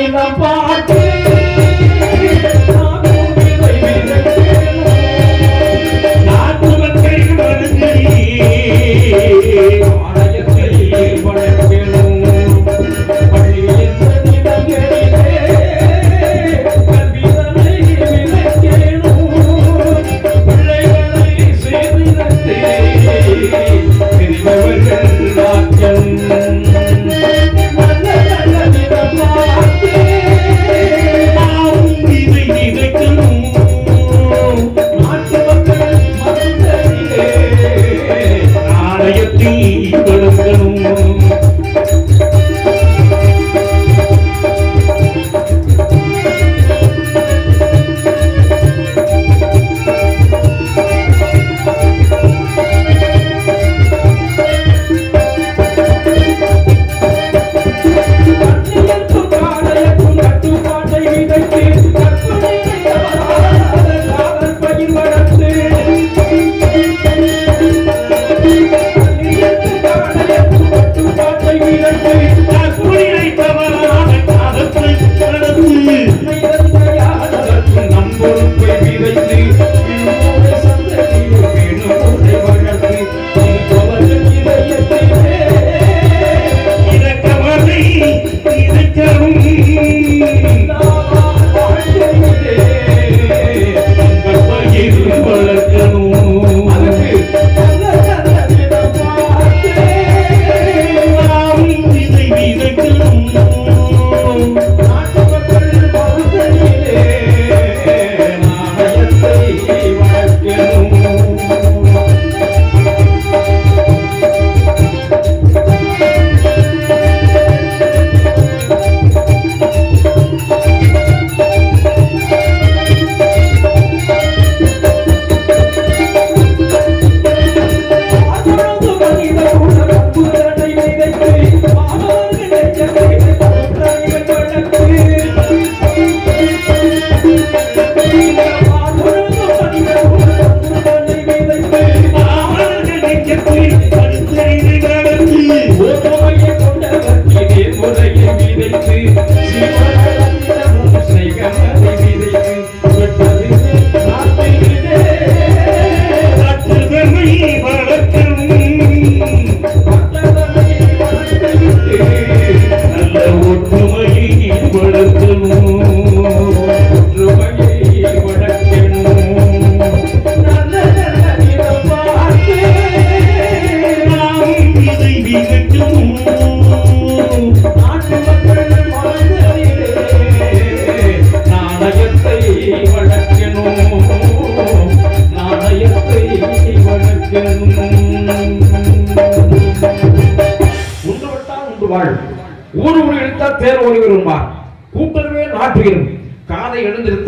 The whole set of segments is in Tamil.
நிலம் பாட்டு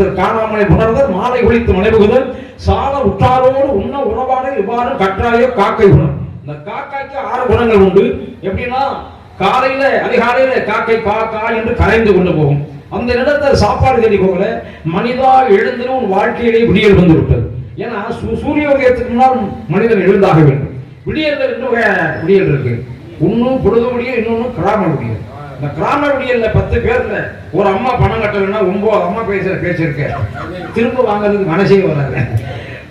எழுந்திருத்தல் காணாமலை புணர்தல் மாலை ஒழித்து மலைபுகுதல். சால உற்றாரோடு உண்ண உணவான இவ்வாறு கற்றாயோ காக்கை குணம் இந்த காக்காய்க்கு ஆறு குணங்கள் உண்டு. எப்படின்னா காலையில அதிகாலையில காக்கை கா கா என்று கரைந்து கொண்டு போகும். அந்த நிலத்தை சாப்பாடு தேடி போகல. மனிதா எழுந்திரும் உன் வாழ்க்கையிலே விடியல் வந்து விட்டது. ஏன்னா சூரிய உதயத்துக்கு முன்னால் மனிதன் எழுந்தாக வேண்டும். விடியல் ரெண்டு வகை விடியல் இருக்கு. ஒன்னும் பொழுது முடியும் இன்னொன்னு கிராம முடியும் இந்த கிராம பத்து பேர்ல ஒரு அம்மா பணம் கட்டலைன்னா ஒன்பது அம்மா பேசுற பேச்சு திரும்ப வாங்குறதுக்கு மனசே வராது.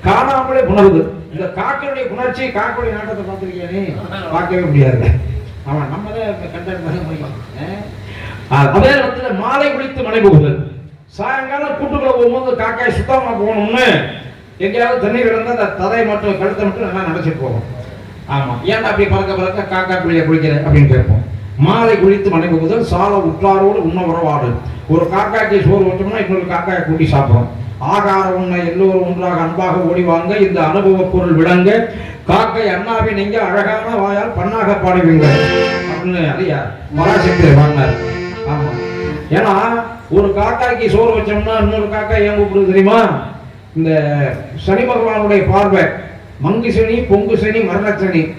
காணாமலே உணர்வு இந்த காக்கனுடைய உணர்ச்சி காக்கனுடைய நாட்டத்தை பார்த்திருக்கியா நீ? பார்க்கவே முடியாது. அவன் நம்ம தான் கண்டக்ட் முடியும் அதே நேரத்தில் மாலை குளித்து மனை போகுது. சாயங்காலம் கூட்டுக்குள்ள போகும்போது காக்காய் சுத்தமாக போகணும்னு எங்கேயாவது தண்ணி கிடந்தா அந்த ததையை மட்டும் கழுத்தை மட்டும் நல்லா நினைச்சிட்டு போகும். ஆமாம் ஏன்டா அப்படி பறக்க பறக்க காக்கா பிள்ளைய குளிக்கிற அப்படின்னு கேட்போம். மாலை குளித்து மனை முதல் சால உற்றாரோடு உண்ண உறவாடு. ஒரு காக்காய்க்கு சோறு வச்சோம்னா இன்னொரு காக்காயை கூட்டி சாப்பிடும். ஆகார உண்ண எல்லோரும் ஒன்றாக அன்பாக ஓடி வாங்க இந்த அனுபவ பொருள் விளங்க. காக்கை அண்ணாவை நீங்க அழகான வாயால் பண்ணாக பாடுவீங்க. அப்படின்னு ஐயா பராசக்தி வாங்கினார். ஆமா. ஏன்னா ஒரு காக்காய்க்கு சோறு வச்சோம்னா இன்னொரு காக்காய் ஏன் கூப்பிடுது தெரியுமா? இந்த சனி பகவானுடைய பார்வை. மங்கு சனி பொங்கு சனி மரண சனி.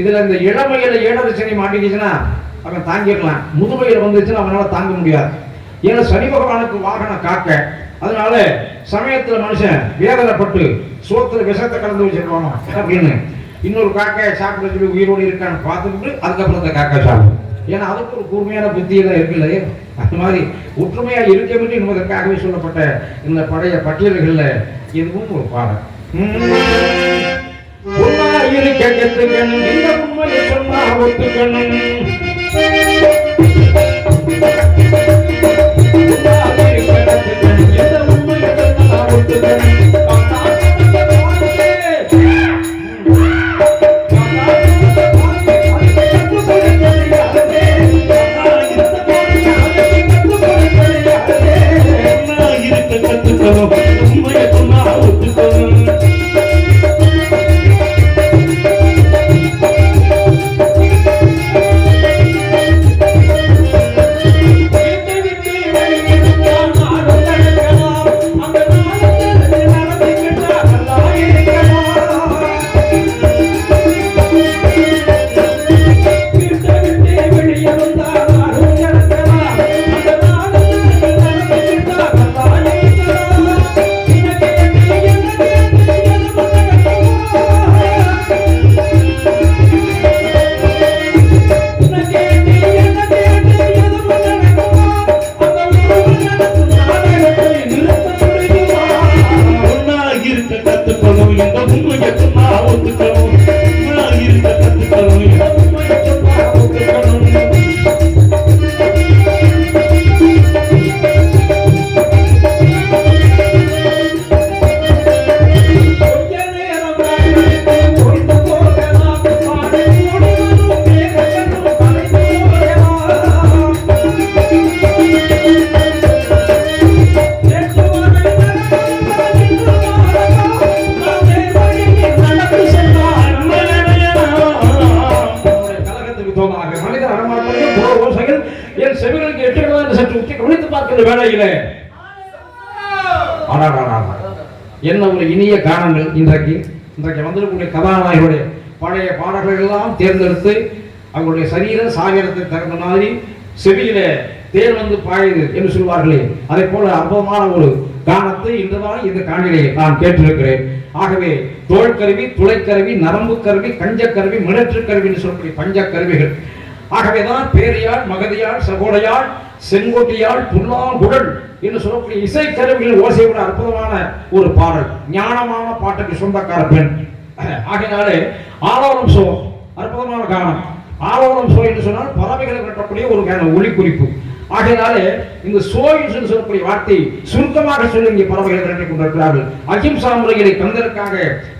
இதுல இந்த இளமையில ஏழரை சனி மாட்டிக்கிச்சுன்னா அவன் தாங்கிடலாம். முதுமையில வந்துச்சுன்னா அவனால தாங்க முடியாது. ஏன்னா சனி பகவானுக்கு வாகனம் காக்க. அதனால சமயத்துல மனுஷன் வேதனைப்பட்டு சோத்துல விஷத்தை கலந்து வச்சிருக்கணும் அப்படின்னு. இன்னொரு காக்காயை சாப்பிட சொல்லி உயிரோடு இருக்கான்னு பார்த்துக்கிட்டு அதுக்கப்புறம் அந்த காக்காய் சாப்பிடும். ஏன்னா அதுக்கு ஒரு கூர்மையான புத்தி எல்லாம் இருக்குல்ல அந்த மாதிரி ஒற்றுமையா இருக்க வேண்டும் என்பதற்காகவே சொல்லப்பட்ட இந்த பழைய பட்டியல்களில் இதுவும் ஒரு பாடம். ஒன்னா இருக்க கத்துக்கணும் இந்த உண்மையை சொன்னா ஒத்துக்கணும் ஒன்னா வேளையிலே என்ன ஒரு இனிய காரணங்கள் இன்றைக்கு? இன்றைக்கு வந்திருக்கக்கூடிய கதாநாயகருடைய பழைய பாடல்கள் எல்லாம் தேர்ந்தெடுத்து அவங்களுடைய சரீர சாகரத்தை தகுந்த மாதிரி செவியில தேர் வந்து பாயுது என்று சொல்வார்களே. அதே போல அற்புதமான ஒரு கானத்தை இன்றுதான் இந்த காணிலே நான் கேட்டிருக்கிறேன். ஆகவே தோல் கருவி துளைக்கருவி நரம்பு கருவி கஞ்சக்கருவி மிடற்று கருவி என்று சொல்லக்கூடிய பஞ்ச கருவிகள் ஆகவேதான் பேரியாள் மகதியாள் சகோடையாள் செங்கோட்டியாள் புல்லாங்குழல் என்று சொல்லக்கூடிய இசை கருவிகள் ஓசையோட அற்புதமான ஒரு பாடல். ஞானமான பாட்டுக்கு சொந்தக்கார பெண். ஆகையினாலே ஆலோலம் சோ அற்புதமான காரணம் ஆலோலம் சோ என்று சொன்னால் பறவைகளை கட்டக்கூடிய ஒரு ஒளி குறிப்பு ஆகையினாலே இந்த சோ என்று சொல்லக்கூடிய வார்த்தை சுருக்கமாக சொல்லி இங்கே பறவைகள் கட்டி கொண்டிருக்கிறார்கள். அகிம்சா முறைகளை கந்தருக்காக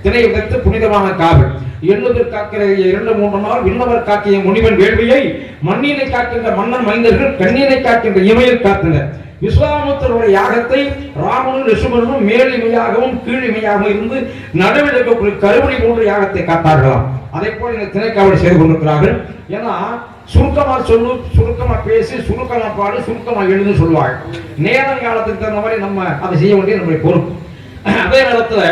திணை வைத்து புனிதமான காவல். எண்ணுதர் காக்கிற இரண்டு மூன்று நாள் விண்ணவர் காக்கிய முனிவன் வேள்வியை மண்ணினை காக்கின்ற மன்னன் மைந்தர்கள் கண்ணினை காக்கின்ற இமையில் காத்தனர் விஸ்வாமுத்தருடைய யாகத்தை ராமனும் ரிஷபனும் மேலிமையாகவும் கீழிமையாகவும் இருந்து நடுவில் இருக்கக்கூடிய கருவடி போன்ற யாகத்தை காத்தார்களாம் அதே போல் இந்த திணைக்காவல் செய்து கொண்டிருக்கிறார்கள். ஏன்னா சுருக்கமாக சொல்லு சுருக்கமாக பேசி சுருக்கமாக பாடு சுருக்கமாக எழுந்து சொல்லுவாங்க நேரம் காலத்துக்கு தகுந்த மாதிரி நம்ம அதை செய்ய வேண்டிய நம்முடைய பொறுப்பு. அதே நேரத்தில்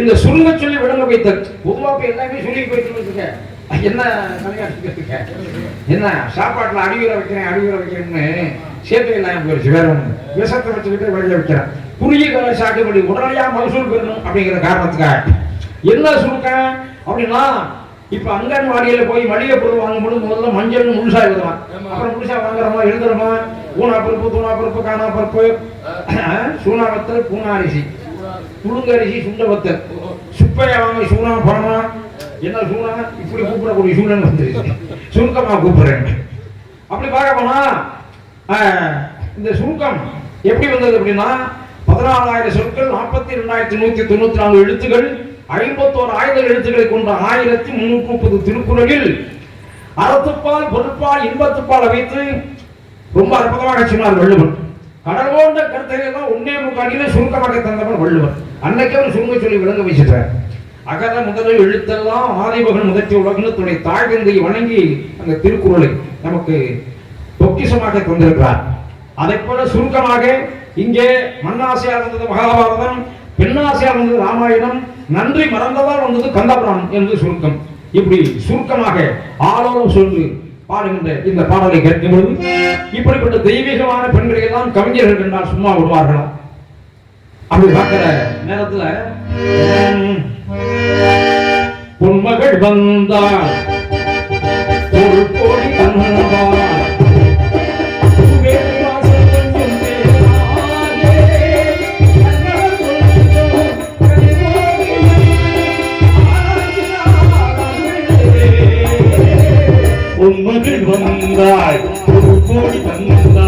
இந்த சுருங்க சொல்லி விளங்க வைத்தல். பொதுவாக இப்போ எல்லாமே சொல்லி போயிட்டு என்ன என்ன சாப்பாட்டில் அடிவீர வைக்கிறேன் அடிவீர வைக்கிறேன்னு சேர்த்து இல்லாம போயிடுச்சு வேற ஒன்று விஷத்தை வச்சுக்கிட்டு வெளியே வைக்கிறேன் குறுகிய கால சாகுபடி உடனடியாக மகசூல் பெறணும் அப்படிங்கிற காரணத்துக்காக. என்ன சுருக்கம்? அப்படின்னா இப்ப அங்கன்வாடியில போய் மளிகை பொருள் வாங்கும்போது முதல்ல மஞ்சள் முழுசா எழுதுறான் அப்புறம் முழுசா வாங்குறோமா எழுதுறோமா? ஊனா பருப்பு தூணா பருப்பு காணா பருப்பு சூனா. வத்தல் பூனா அரிசி புழுங்க அரிசி சுண்ட வத்தல் சுப்பையா வாங்கி சூனா பணமா என்ன சூனா? இப்படி கூப்பிடக்கூடிய சூழல் வந்துருச்சு. சுருக்கமா கூப்பிடுறேன். அப்படி பார்க்க போனா இந்த சுருக்கம் எப்படி வந்தது அப்படின்னா பதினாலாயிரம் சொற்கள் நாற்பத்தி ரெண்டாயிரத்தி நூத்தி தொண்ணூத்தி நாலு எழுத்துக்கள் ஐம்பத்தோரு ஆயிரம் எழுத்துக்களை கொண்ட ஆயிரத்தி முன்னூற்றி முப்பது திருக்குறளில் அறத்துப்பால் பொருட்பால் இன்பத்துப்பால் வைத்து ரொம்ப அற்புதமாக சொன்னார் வள்ளுவன் கடல் போன்ற கருத்தை எல்லாம் ஒன்னே முக்காடியில சுருக்கமாக தந்தவன் வள்ளுவன் அன்னைக்கு அவர் சுருங்க சொல்லி விளங்க வச்சுட்டார். அகர முதலில் எழுத்தெல்லாம் ஆதிபகன் முதற்றி உலகன்னு தன்னுடைய தாய் தந்தையை வணங்கி அந்த திருக்குறளை நமக்கு பொக்கிசமாக தந்திருக்கிறார். அதை போல சுருக்கமாக இங்கே மண்ணாசையா இருந்தது மகாபாரதம் பெண்ணாசையா இருந்தது ராமாயணம் நன்றி மறந்ததால் வந்தது கந்தபுரான் என்று சுருக்கம். இப்படி சுருக்கமாக ஆளோலம் சொல்லி பாடுகின்ற இந்த பாடலை கேட்கும்போது இப்படிப்பட்ட தெய்வீகமான பெண்களை எல்லாம் கவிஞர்கள் என்றால் சும்மா விடுவார்களா? அப்படி பார்க்கிற நேரத்துல பொன்மகள் வந்தாள் ஒரு கோடி God, who performed a miracle.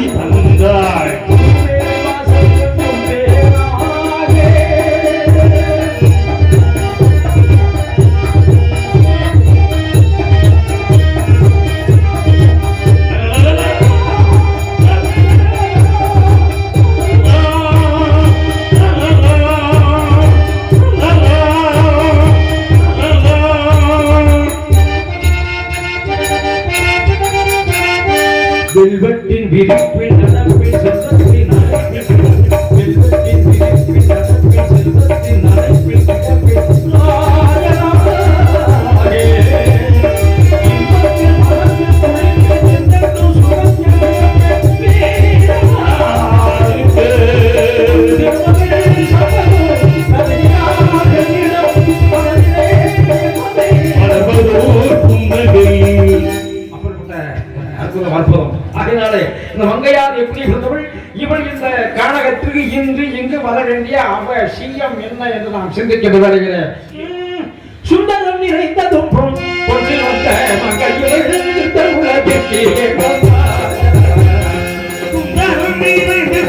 গরিব silver twin between other twins. அதுக்குள்ள அற்புதம் அதனாலே இந்த மங்கையார் எப்படி இருந்தவள் இவள் இந்த கானகத்திற்கு இன்று இங்கு வளரண்டிய அவசியம் என்ன என்று நாம் சிந்திக்க வருகிறேன் சுந்தரம் நிறைந்த தொப்பும் பொன்னில் வந்த மங்கையில் இருந்த உலகிற்கு சுந்தரம் நிறைந்த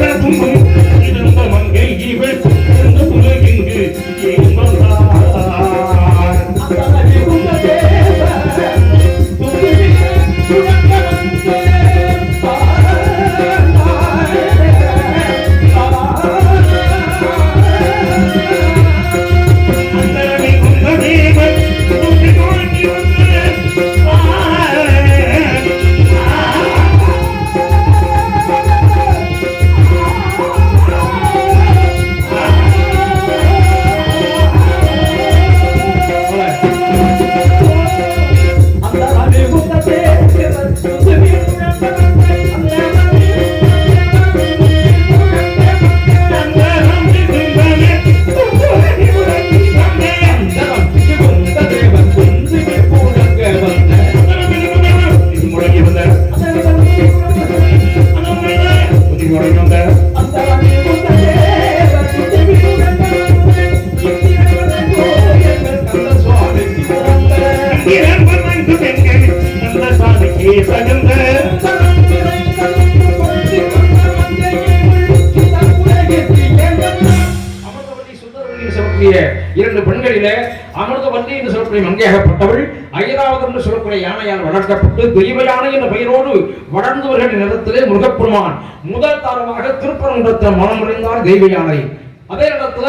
இரண்டு பெண்களில அமிர்தவல்லி என்று சொல்லக்கூடிய மங்கையாகப்பட்டவள் ஐராவதம் என்று சொல்லக்கூடிய யானையால் வளர்க்கப்பட்டு தெய்வ யானை என்ற பெயரோடு வளர்ந்து வருகின்ற நிலத்திலே முருகப்பெருமான் முதல் தரமாக திருப்பரங்குன்றத்தில் மனம் முடிந்தார் தெய்வ யானை. அதே இடத்துல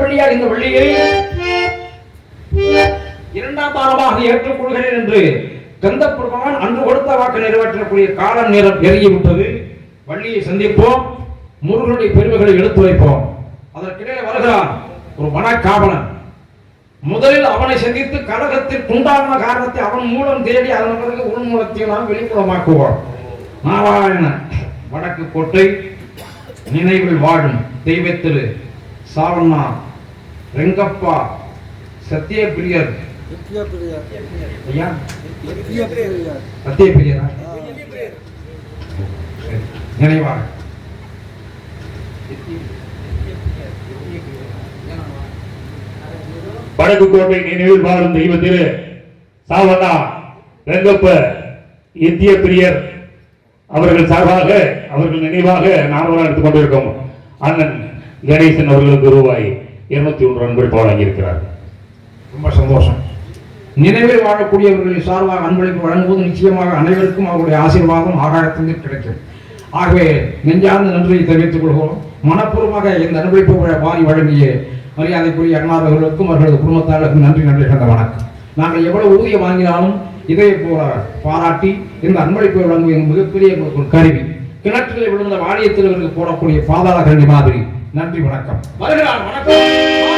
வழியார் இந்த வள்ளியை இரண்டாம் தாரமாக ஏற்றுக்கொள்கிறேன் என்று கந்த பெருமான் அன்று கொடுத்த வாக்கு நிறைவேற்றக்கூடிய காலம் நேரம் நெருங்கிவிட்டது. வள்ளியை சந்திப்போம். முருகனுடைய பெருமைகளை எடுத்து வைப்போம். அதற்கிடையே வருகிறான் ஒரு மனக்காவலன் முதலில் அவனை சந்தித்து கழகத்தில் உண்டான காரணத்தை அவன் மூலம் தேடி அதன் பிறகு உள் நாம் வெளிப்புறமாக்குவோம். நாராயணன் வடக்கு கோட்டை நினைவில் வாழும் தெய்வத்திரு சாவண்ணா ரெங்கப்பா சத்தியபிரியர் ஐயா? சரி, நினைவாக. வடக்கு கோட்டை நினைவில் வாழும் தெய்வ திரு சாவண்ணா ரெங்கப்ப இந்திய பிரியர் அவர்கள் சார்பாக அவர்கள் நினைவாக நார்வலாக எடுத்துக் கொண்டிருக்கோம் அண்ணன் கணேசன் அவர்களுக்கு ரூபாய் இருநூத்தி ஒன்று அன்பளிப்பு வழங்கியிருக்கிறார் ரொம்ப சந்தோஷம். நினைவில் வாழக்கூடியவர்களின் சார்பாக அன்பளிப்பு வழங்குவது நிச்சயமாக அனைவருக்கும் அவருடைய ஆசீர்வாதம் ஆகாயத்திலிருந்து கிடைக்கும். ஆகவே நெஞ்சார்ந்த நன்றியை தெரிவித்துக் கொள்கிறோம். மனப்பூர்வமாக இந்த அன்பளிப்பு வாரி வழங்கிய மரியாதைக்குரிய அண்ணாதவர்களுக்கும் அவர்களது குடும்பத்தாருக்கும் நன்றி நன்றி கண்ட வணக்கம். நாங்கள் எவ்வளவு ஊதியம் வாங்கினாலும் இதே போல பாராட்டி இந்த அன்பளிப்பை வழங்குவது மிகப்பெரிய ஒரு கருவி. கிணற்றில் விழுந்த வாரியத்தில் இவருக்கு போடக்கூடிய பாதாள கண்டி மாதிரி. நன்றி வணக்கம். வருகிறார் வணக்கம்.